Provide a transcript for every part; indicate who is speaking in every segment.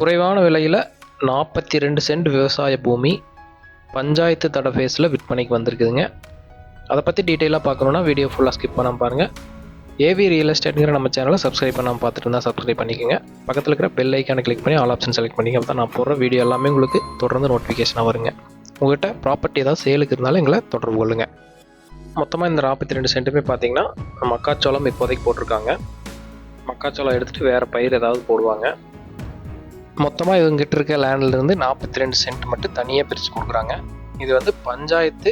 Speaker 1: குறைவான விலையில் நாற்பத்தி ரெண்டு சென்ட் விவசாய பூமி பஞ்சாயத்து தட ஃபேஸில் விற்பனைக்கு வந்திருக்குதுங்க. அதை பற்றி டீட்டெயிலாக பார்க்கணுன்னா வீடியோ ஃபுல்லாக ஸ்கிப் பண்ணாமல் பாருங்கள் ஏவி ரியல் எஸ்டேட்டுங்கிற நம்ம சேனலை சப்ஸ்கிரைப் பண்ணாமல் பார்த்துட்டு இருந்தால் சப்ஸ்கிரைப் பண்ணிக்கோங்க. பக்கத்தில் இருக்கிற பெல் ஐக்கானை கிளிக் பண்ணி ஆல் ஆப்ஷன் செலக்ட் பண்ணிங்க அப்போ தான் நான் போடுற வீடியோ எல்லாமே உங்களுக்கு தொடர்ந்து நோட்டிஃபிகேஷனாக வருங்க. உங்கள்கிட்ட ப்ராப்பர்ட்டி ஏதாவது சேலுக்கு இருந்தாலும் எங்களை தொடர்பு கொள்ளுங்கள் மொத்தமாக இந்த நாற்பத்தி ரெண்டு சென்ட்டுமே பார்த்தீங்கன்னா மக்காச்சோளம் இப்போதைக்கு போட்டிருக்காங்க. மக்காச்சோளம் எடுத்துகிட்டு வேறு பயிர் ஏதாவது போடுவாங்க. மொத்தமாக இவங்ககிட்ட இருக்க லேண்ட்லேருந்து நாற்பத்தி ரெண்டு சென்ட் மட்டும் தனியாக பிரித்து கொடுக்குறாங்க. இது வந்து பஞ்சாயத்து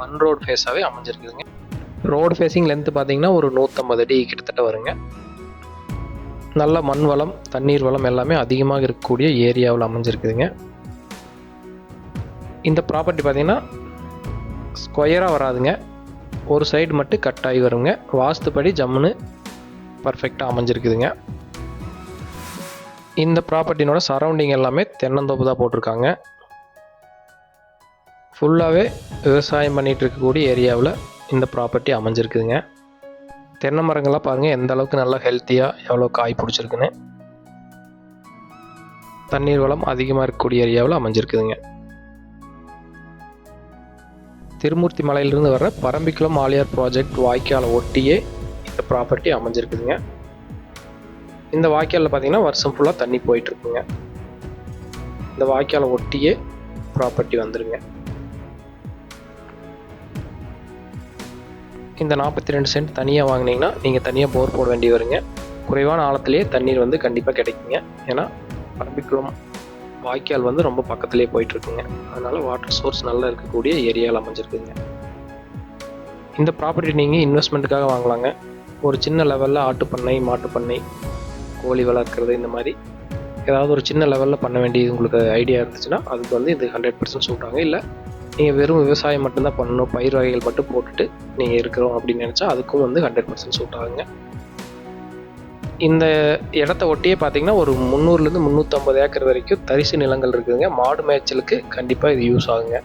Speaker 1: மண் ரோடு ஃபேஸாகவே அமைஞ்சிருக்குதுங்க. ரோடு ஃபேஸிங் லென்த்து பார்த்தீங்கன்னா ஒரு நூற்றம்பது அடி கிட்டத்தட்ட வருங்க. நல்ல மண் வளம் தண்ணீர் வளம் எல்லாமே அதிகமாக இருக்கக்கூடிய ஏரியாவில் அமைஞ்சிருக்குதுங்க. இந்த ப்ராப்பர்ட்டி பார்த்தீங்கன்னா ஸ்கொயராக வராதுங்க. ஒரு சைடு மட்டும் கட் ஆகி வருங்க. வாஸ்துப்படி ஜம்முன்னு பர்ஃபெக்டாக அமைஞ்சிருக்குதுங்க. இந்த ப்ராப்பர்ட்டினோட சரௌண்டிங் எல்லாமே தென்னந்தோப்பு தான் போட்டிருக்காங்க. ஃபுல்லாகவே விவசாயம் பண்ணிகிட்டு இருக்கக்கூடிய ஏரியாவில் இந்த ப்ராப்பர்ட்டி அமைஞ்சிருக்குதுங்க. தென்னை மரங்கள்லாம் பாருங்கள் எந்த அளவுக்கு நல்லா ஹெல்த்தியாக எவ்வளோ காய் பிடிச்சிருக்குன்னு. தண்ணீர் வளம் அதிகமாக இருக்கக்கூடிய ஏரியாவில் அமைஞ்சிருக்குதுங்க. திருமூர்த்தி மலையிலிருந்து வர பரம்பிக்குளம் ஆலியார் ப்ராஜெக்ட் வாய்க்காலை ஒட்டியே இந்த ப்ராப்பர்ட்டி அமைஞ்சிருக்குதுங்க. இந்த வாய்க்காலில் பார்த்தீங்கன்னா வருஷம் ஃபுல்லாக தண்ணி போயிட்டுருக்குங்க. இந்த வாய்க்காலை ஒட்டியே ப்ராப்பர்ட்டி வந்துடுங்க இந்த நாற்பத்தி ரெண்டு சென்ட் தனியாக வாங்கினீங்கன்னா நீங்கள் தனியாக போர் போட வேண்டி வருங்க. குறைவான ஆழத்துலேயே தண்ணீர் வந்து கண்டிப்பாக கிடைக்குங்க. ஏன்னா பரம்பிக்குளம் வாய்க்கால் வந்து ரொம்ப பக்கத்துலேயே போயிட்டுருக்குங்க. அதனால் வாட்டர் சோர்ஸ் நல்லா இருக்கக்கூடிய ஏரியாவில் அமைஞ்சிருக்குங்க. இந்த ப்ராப்பர்ட்டி நீங்கள் இன்வெஸ்ட்மெண்ட்டுக்காக வாங்கலாங்க. ஒரு சின்ன லெவலில் ஆட்டு பண்ணை மாட்டு பண்ணை கோழி வளர்க்குறது இந்த மாதிரி ஏதாவது ஒரு சின்ன லெவலில் பண்ண வேண்டியது உங்களுக்கு ஐடியா இருந்துச்சுன்னா அதுக்கு வந்து இது ஹண்ட்ரட் பர்சன்ட் சொல்கிறாங்க இல்லை நீங்கள் வெறும் விவசாயம் மட்டும்தான் பண்ணணும் பயிர் வகைகள் மட்டும் போட்டுட்டு நீங்கள் இருக்கிறோம் அப்படின்னு நினச்சா அதுக்கும் வந்து ஹண்ட்ரட் பர்சன்ட் சொல்கிறாங்க இந்த இடத்த ஒட்டியே பார்த்தீங்கன்னா ஒரு முந்நூறுலேருந்து முந்நூற்றம்பது ஏக்கர் வரைக்கும் தரிசு நிலங்கள் இருக்குதுங்க. மாடு மேய்ச்சலுக்கு கண்டிப்பாக இது யூஸ் ஆகுங்க.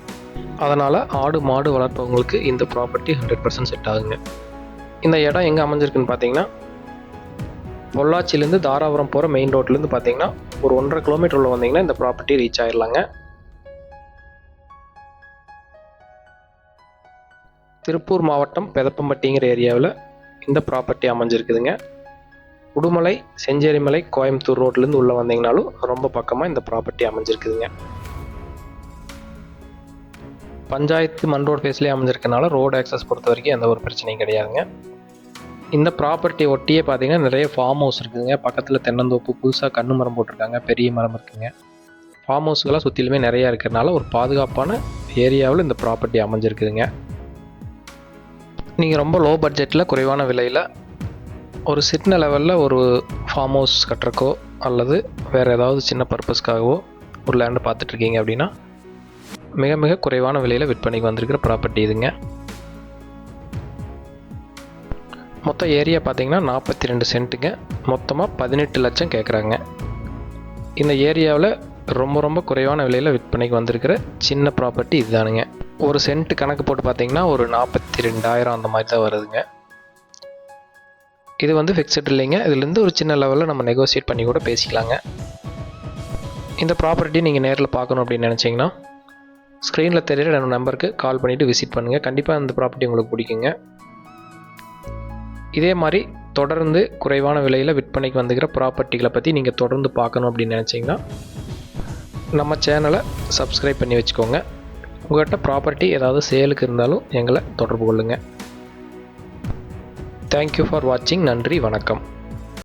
Speaker 1: அதனால் ஆடு மாடு வளர்ப்பவங்களுக்கு இந்த ப்ராப்பர்ட்டி ஹண்ட்ரட் பர்சன்ட் செட் ஆகுங்க. இந்த இடம் எங்கே அமைஞ்சிருக்குன்னு பார்த்தீங்கன்னா பொள்ளாச்சிலேருந்து தாராபுரம் போகிற மெயின் ரோட்லேருந்து பார்த்தீங்கன்னா ஒரு ஒன்றரை கிலோமீட்டர் உள்ள வந்தீங்கன்னா இந்த ப்ராப்பர்ட்டி ரீச் ஆயிடலாங்க திருப்பூர் மாவட்டம் பெதப்பம்பட்டிங்கிற ஏரியாவில் இந்த ப்ராப்பர்ட்டி அமைஞ்சிருக்குதுங்க. உடுமலை செஞ்சேரிமலை கோயம்புத்தூர் ரோட்லேருந்து உள்ளே வந்தீங்கனாலும் ரொம்ப பக்கமாக இந்த ப்ராப்பர்ட்டி அமைஞ்சிருக்குதுங்க. பஞ்சாயத்து மண் ரோடு ஃபேஸ்லேயே அமைஞ்சிருக்கனால ரோடு ஆக்சஸ் பொறுத்த வரைக்கும் எந்த ஒரு பிரச்சனையும் கிடையாதுங்க. இந்த ப்ராப்பர்ட்டி ஒட்டியே பார்த்தீங்கன்னா நிறைய ஃபார்ம் ஹவுஸ் இருக்குதுங்க பக்கத்தில் தென்னந்தோப்பு புதுசாக கண்ணு மரம் போட்டிருக்காங்க. பெரிய மரம் இருக்குங்க. ஃபார்ம் ஹவுஸ்கெல்லாம் சுற்றிலுமே நிறையா இருக்கிறனால ஒரு பாதுகாப்பான ஏரியாவில் இந்த ப்ராப்பர்ட்டி அமைஞ்சிருக்குதுங்க. நீங்கள் ரொம்ப லோ பட்ஜெட்டில் குறைவான விலையில் ஒரு சின்ன லெவலில் ஒரு ஃபார்ம் ஹவுஸ் கட்டுறக்கோ அல்லது வேறு ஏதாவது சின்ன பர்பஸ்க்காகவோ ஒரு லேண்டு பார்த்துட்ருக்கீங்க அப்படின்னா மிக மிக குறைவான விலையில் விற்பனைக்கு வந்திருக்கிற ப்ராப்பர்ட்டி இதுங்க. மொத்த ஏரியா பார்த்தீங்கன்னா நாற்பத்தி ரெண்டு சென்ட்டுங்க. மொத்தமாக பதினெட்டு லட்சம் கேட்குறாங்க இந்த ஏரியாவில் ரொம்ப ரொம்ப குறைவான விலையில் விற்பனைக்கு வந்திருக்கிற சின்ன ப்ராப்பர்ட்டி இதுதானுங்க. ஒரு சென்ட் கணக்கு போட்டு பார்த்தீங்கன்னா ஒரு நாற்பத்தி ரெண்டாயிரம் அந்த மாதிரி தான் வருதுங்க. இது வந்து ஃபிக்ஸட் இல்லைங்க. இதுலேருந்து ஒரு சின்ன லெவலில் நம்ம நெகோசியேட் பண்ணி கூட பேசிக்கலாங்க. இந்த ப்ராப்பர்ட்டி நீங்கள் நேரில் பார்க்கணும் அப்படின்னு நினச்சிங்கன்னா ஸ்க்ரீனில் தெரியிற நம்ம நம்பருக்கு கால் பண்ணிவிட்டு விசிட் பண்ணுங்கள் கண்டிப்பாக அந்த ப்ராப்பர்ட்டி உங்களுக்கு பிடிக்குங்க. இதே மாதிரி தொடர்ந்து குறைவான விலையில் விற்பனைக்கு வந்துக்கிற ப்ராப்பர்ட்டிகளை பற்றி நீங்கள் தொடர்ந்து பார்க்கணும் அப்படின்னு நினச்சிங்கன்னா நம்ம சேனலை சப்ஸ்கிரைப் பண்ணி வச்சுக்கோங்க. உங்கள்கிட்ட ப்ராப்பர்ட்டி ஏதாவது சேலுக்கு இருந்தாலும் எங்களை தொடர்பு கொள்ளுங்கள் தேங்க்யூ ஃபார் வாட்சிங் நன்றி வணக்கம்.